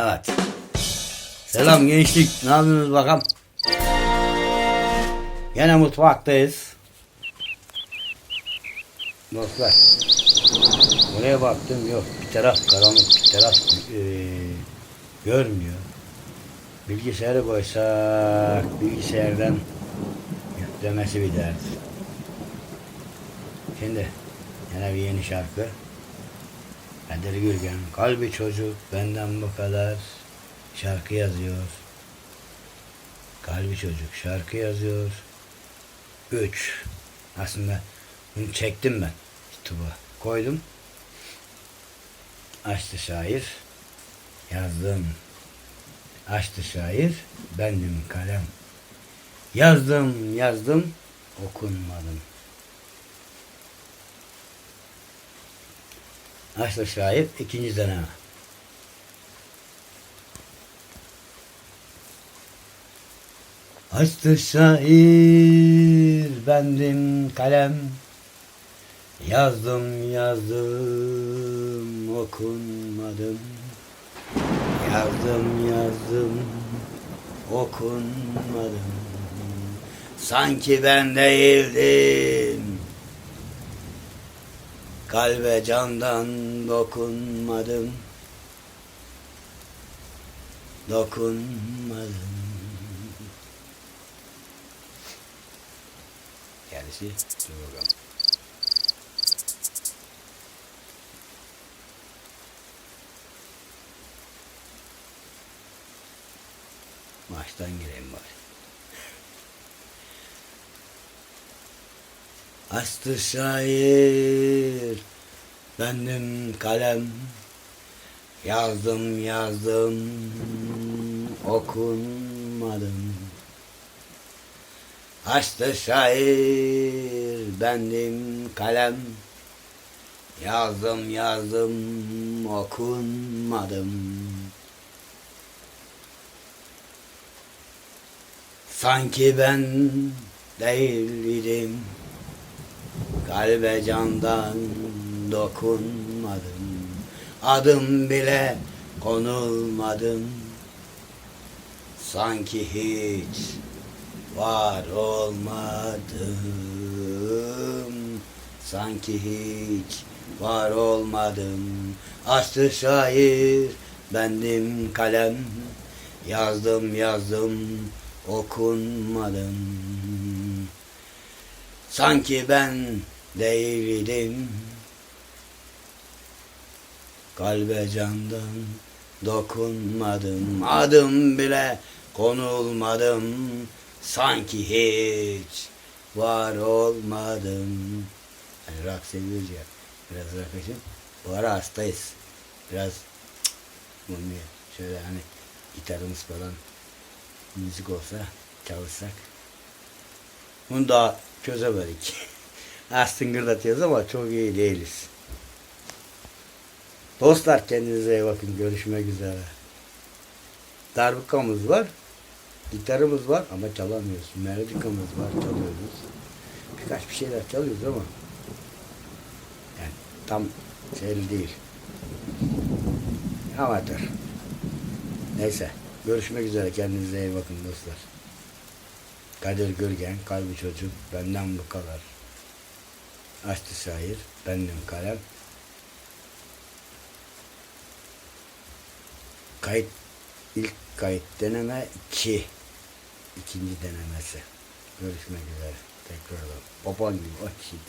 Evet. Selam gençlik. Ne yapıyorsunuz bakalım? Yine mutfaktayız. Dostlar. Buraya baktım yok. Bir taraf karanlık bir taraf eee, görmüyor. Bilgisayarı koysak bilgisayardan yüklemesi bir dert. Şimdi yine bir yeni şarkı. Kadir Gürgen, kalbi çocuk benden bu kadar şarkı yazıyor. Kalbi çocuk şarkı yazıyor. Üç. Aslında bunu çektim ben. YouTube'a koydum. Açtı şair. Yazdım. Açtı şair. Bendim kalem. Yazdım yazdım. Okunmadım. Açtı şair. ikinci deneme. Açtı şair bendim kalem Yazdım yazdım okunmadım Yazdım yazdım okunmadım Sanki ben değildim Kalbe candan dokunmadım Dokunmadım Gerisi dur bakalım. Baştan gireyim bari. Astı şair. Bendim kalem Yazdım yazdım okunmadım. Açtı şair bendim kalem Yazdım yazdım okunmadım. Sanki ben değildim Kalbe candan dokunmadım. Adım bile konulmadım. Sanki hiç var olmadım. Sanki hiç var olmadım. Açtı şair bendim kalem. Yazdım yazdım okunmadım Sanki ben değildim Kalbe candan dokunmadım. Adım bile konulmadım. Sanki hiç var olmadım. Hani Rock seviyoruz ya. Biraz rock için Bu ara hastayız. Biraz bunu şöyle hani gitarımız falan müzik olsa çalışsak. Bunu daha çözemedik. Az tıngırdatıyoruz ama çok iyi değiliz. Dostlar kendinize iyi bakın. Görüşmek üzere. Darbukamız var. Gitarımız var ama çalamıyoruz. Melodikamız var çalıyoruz. Birkaç bir şeyler çalıyoruz ama yani tam şey değil. Amatör. Neyse. Görüşmek üzere. Kendinize iyi bakın dostlar. Kadir Gürgen, Kalbi Çocuk, benden bu kadar. Açtı şair, bendim kalem. Kayıt, ilk kayıt deneme 2. İkinci denemesi. Görüşmek üzere. Tekrardan. Baban gibi. Şimdi.